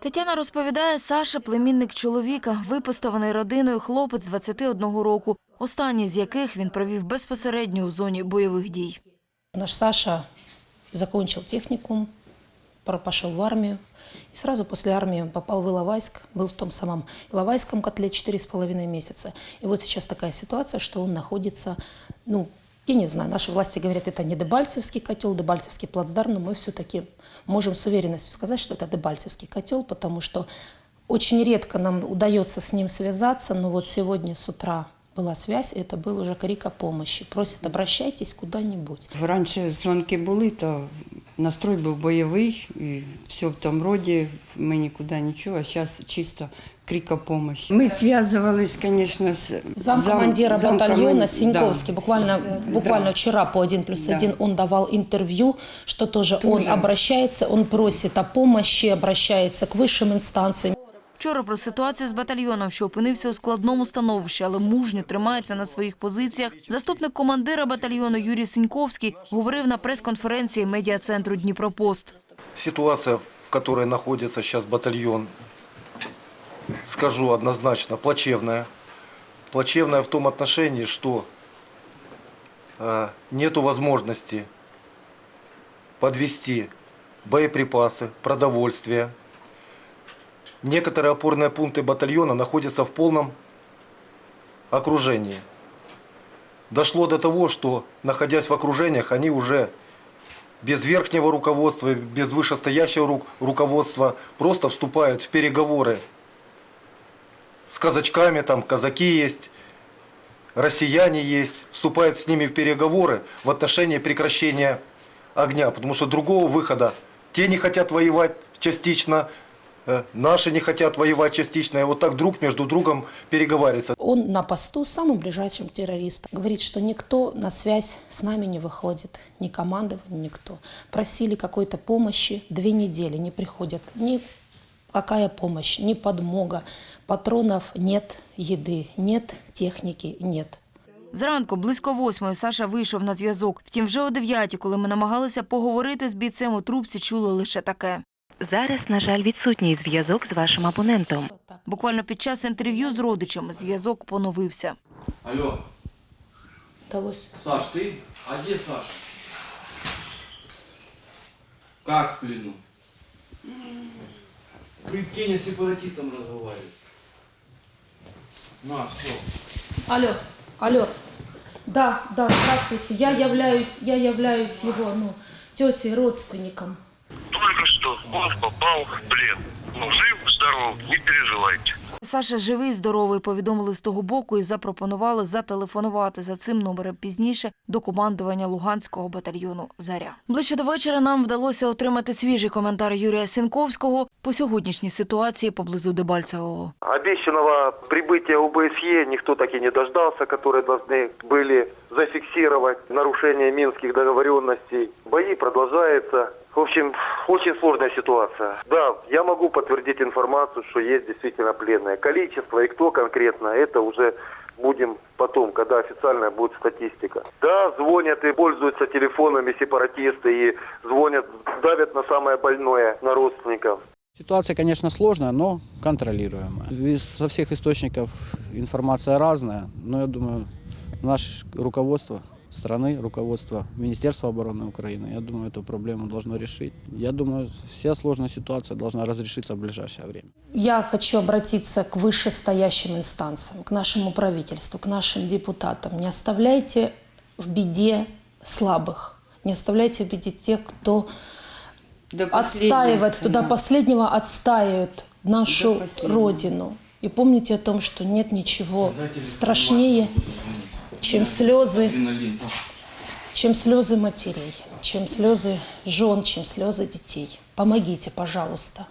Тетяна розповідає, Саша – племінник чоловіка, випоставаний родиною хлопець 21 року, останній з яких він провів безпосередньо у зоні бойових дій. Наш Саша закончил техникум, пор- пошел в армию. И сразу после армии попал в Иловайск, был в том самом Иловайском котле 4,5 месяца. И вот сейчас такая ситуация, что он находится, ну, я не знаю, наши власти говорят, это не Дебальцевский котел, Дебальцевский плацдарм, но мы все-таки можем с уверенностью сказать, что это Дебальцевский котел, потому что очень редко нам удается с ним связаться, но вот сегодня с утра была связь, и это был уже крик о помощи. Просит, обращайтесь куда-нибудь. Раніше дзвонки були, то настрой був бойовий, і все в тому роді, ми нікуди нічого, а зараз чисто крик о помощи. Ми связывались, звісно, з Замкомандира зам- батальона замкоман- Синьковский, да. буквально, буквально вчера по 1 плюс Да. он давал интервью, что тоже, он Тоже. обращается, он просит о помощи, обращается к высшим инстанциям. Вчора про ситуацію з батальйоном, що опинився у складному становищі, але мужньо тримається на своїх позиціях, заступник командира батальйону Юрій Синьковський говорив на прес-конференції медіа-центру Дніпропост. Ситуация, в которой находится сейчас батальон, скажу однозначно, плачевная. Плачевная в том отношении, что э, нету возможности подвести боеприпасы, продовольствие. Некоторые опорные пункты батальона находятся в полном окружении. Дошло до того, что, находясь в окружениях, они уже без верхнего руководства, без вышестоящего ру- руководства просто вступают в переговоры с казачками, там казаки есть, россияне есть, вступают с ними в переговоры в отношении прекращения огня, потому что другого выхода. Те не хотят воевать частично, наши не хотят воевать частично, и вот так друг между другом переговариваются. Он на посту с самым ближайшим террористом. Говорит, что никто на связь с нами не выходит, ни командование, никто. Просили какой-то помощи, две недели не приходят. Ни какая помощь, ни подмога. Патронов нет, еды нет, техники нет. Зранку, близько восьмої, Саша вийшов на зв'язок. Втім, вже о дев'ятій, коли ми намагалися поговорити з бійцем у трубці, чули лише таке. Зараз, на жаль, відсутній зв'язок з вашим абонентом. Буквально під час інтерв'ю з родичами зв'язок поновився. Алло, Удалось Саш, ты? А где Саша? Как в плену? Прикинь, с сепаратистом разговаривает. На, все. Алло, алло. Да, да, здравствуйте. Я являюсь, я являюсь его, ну, тетей, родственником Только что он попал в плен. Ну, жив, здоров, не переживайте. Саша живий, здоровий, повідомили з того боку і запропонували зателефонувати за цим номером пізніше до командування Луганського батальйону Заря. Ближче до вечора нам вдалося отримати свіжий коментар Юрія Сінковського по сьогоднішній ситуації поблизу Дебальцевого. Обещанного прибытия ОБСЕ никто так и не дождался, которые должны были зафиксировать нарушение минских договоренностей. Бои продолжаются. В общем, очень сложная ситуация. Да, я могу подтвердить информацию, что есть действительно пленные. Количество и кто конкретно, это уже будем потом, когда официальная будет статистика. Да, звонят и пользуются телефонами сепаратисты и звонят, давят на самое больное, на родственников. Ситуация, конечно, сложная, но контролируемая. Со всех источников информация разная, но я думаю, наше руководство страны, руководство Министерства обороны Украины, я думаю, эту проблему должно решить. Я думаю, вся сложная ситуация должна разрешиться в ближайшее время. Я хочу обратиться к вышестоящим инстанциям, к нашему правительству, к нашим депутатам. Не оставляйте в беде слабых, не оставляйте в беде тех, кто До отстаивает, кто до да. последнего отстаивает нашу родину. И помните о том, что нет ничего страшнее, чем слезы, Адреналин. чем слезы матерей, чем слезы жен, чем слезы детей. Помогите, пожалуйста.